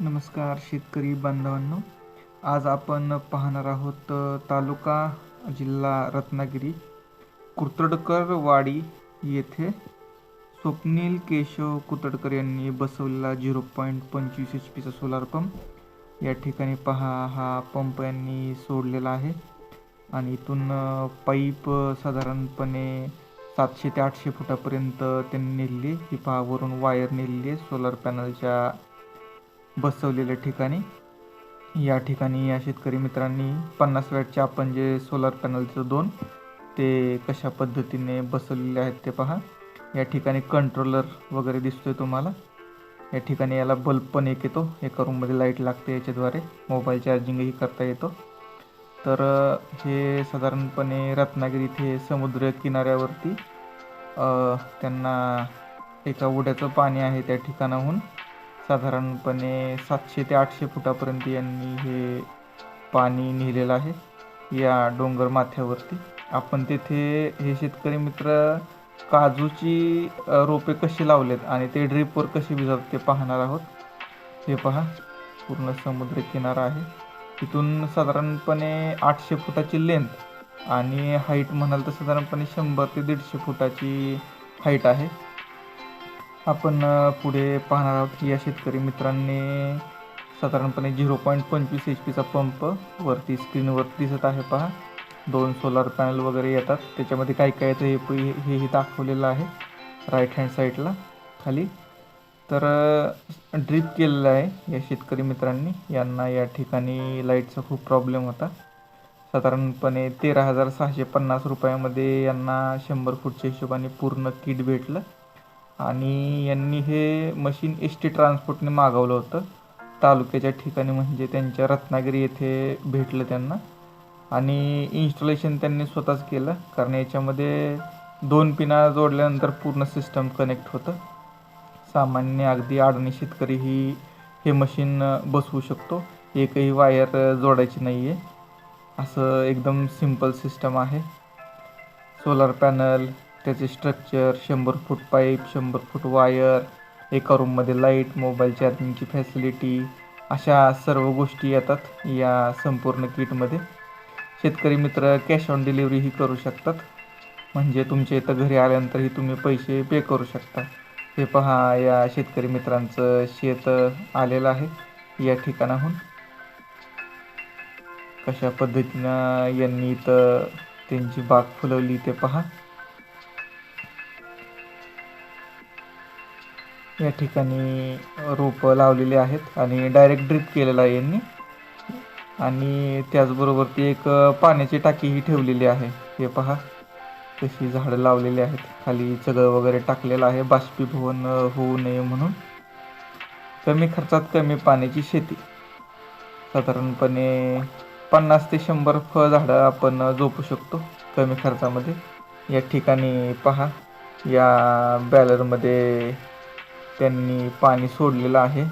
नमस्कार शेतकरी बांधवांनो. आज आपण पाहणार आहोत तालुका जिल्हा रत्नागिरी कुर्तडकर वाडी येथे स्वप्नील केशव कुतडकर यांनी बसवलेला झिरो पॉईंट पंचवीस एच पीचा सोलार पंप. या ठिकाणी पहा हा पंप यांनी सोडलेला आहे आणि इथून पाईप साधारणपणे सातशे ते आठशे फुटापर्यंत त्यांनी नेलेली ही पहा वरून वायर नेलेली आहे सोलार पॅनलच्या बसवलेल्या ठिकाणी. या ठिकाणी या शेतकरी मित्रांनी पन्नास वॅटचे आपण जे सोलार पॅनलचं दोन ते कशा पद्धतीने बसवलेले आहेत ते पहा. या ठिकाणी कंट्रोलर वगैरे दिसतोय तुम्हाला. या ठिकाणी याला बल्ब पण एक येतो. एका रूममध्ये लाइट लागते याच्याद्वारे. मोबाईल चार्जिंगही करता येतो. तर हे साधारणपणे रत्नागिरी इथे समुद्र किनाऱ्यावरती त्यांना एका उड्याचं पाणी आहे त्या ठिकाणाहून. साधारणपणे सातशे ते आठशे फुटापर्यंत यांनी हे पाणी नेलेलं आहे या डोंगर माथ्यावरती. आपण तेथे हे शेतकरी मित्र काजूची रोपे कशी लावलेत आणि ते ड्रीपवर कशी भिजवतात ते पाहणार आहोत. हे पहा पूर्ण समुद्र किनारा आहे. तिथून साधारणपणे आठशे फुटाची लेंथ आणि हाईट म्हणाल तर साधारणपणे शंभर ते दीडशे फुटाची हाईट आहे. आपण पुढे पाहणार आहोत की या शेतकरी मित्रांनी साधारणपणे झिरो पॉईंट पंचवीस एच पीचा पंप वरती स्क्रीनवर दिसत आहे पहा. दोन सोलार पॅनल वगैरे येतात. त्याच्यामध्ये काय काय येतं हे हेही दाखवलेलं आहे राईट हँड साईडला खाली. तर ड्रीप केलेलं आहे या शेतकरी मित्रांनी. यांना या ठिकाणी लाईटचा खूप प्रॉब्लेम होता. साधारणपणे तेरा हजार सहाशे पन्नास रुपयामध्ये यांना शंभर फूटच्या हिशोबाने पूर्ण किट भेटलं. आणि यांनी हे मशीन एस टी ट्रान्सपोर्टने मागवलं होतं. तालुक्याच्या ठिकाणी म्हणजे त्यांच्या रत्नागिरी येथे भेटलं त्यांना. आणि इन्स्टॉलेशन त्यांनी स्वतःच केलं. कारण याच्यामध्ये दोन पिना जोडल्यानंतर पूर्ण सिस्टम कनेक्ट होतं. सामान्य अगदी अडणी शेतकरी ही हे मशीन बसवू शकतो. एकही वायर जोडायची नाही आहे असं एकदम सिंपल सिस्टम आहे. सोलार पॅनल त्याचे स्ट्रक्चर शंभर फूट पाईप शंभर फूट वायर एका रूममध्ये लाइट मोबाईल चार्जिंगची फॅसिलिटी अशा सर्व गोष्टी येतात या संपूर्ण किटमध्ये शेतकरी मित्र कॅश ऑन डिलिव्हरीही करू शकतात. म्हणजे तुमच्या इथं घरी आल्यानंतरही तुम्ही पैसे पे करू शकता. हे पहा या शेतकरी मित्रांचं शेत आलेलं आहे या ठिकाणाहून. कशा पद्धतीनं यांनी इथं त्यांची बाग फुलवली ते पहा. या ठिकाणी रोपं लावलेली आहेत आणि डायरेक्ट ड्रिप केलेलं आहे यांनी. आणि त्याचबरोबर ती एक पाण्याची टाकीही ठेवलेली आहे. हे पहा तशी झाडं लावलेली आहेत. खाली चगळ वगैरे टाकलेलं आहे. बाष्पीभवन होऊ नये म्हणून. कमी खर्चात कमी पाण्याची शेती. साधारणपणे पन्नास ते शंभर फळझाडं आपण जोपू शकतो कमी खर्चामध्ये. या ठिकाणी पहा या बॅलरमध्ये त्यांनी पाणी सोडलेलं आहे.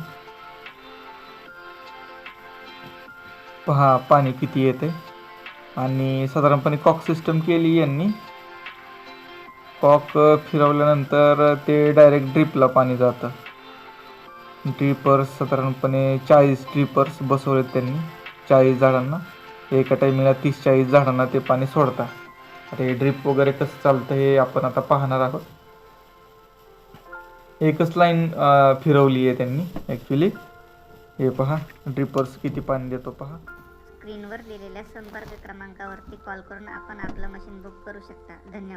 पहा पाणी किती येते आणि साधारणपणे कॉक सिस्टम केली यांनी. कॉक फिरवल्यानंतर ते डायरेक्ट ड्रिपला पाणी जातं. ड्रिपर्स साधारणपणे चाळीस ड्रिपर्स बसवलेत त्यांनी चाळीस झाडांना. एका टायमिंगला तीस चाळीस झाडांना ते पाणी सोडतात. आता हे ड्रिप वगैरे कसं चालतं हे आपण आता पाहणार आहोत. एकच लाईन फिरवली आहे त्यांनी ॲक्च्युली हे पहा ड्रिपर्स किती पाणी देतो पहा. स्क्रीनवर दिलेल्या संपर्क क्रमांकावरती कॉल करून आपण आपलं मशीन बुक करू शकता. धन्यवाद.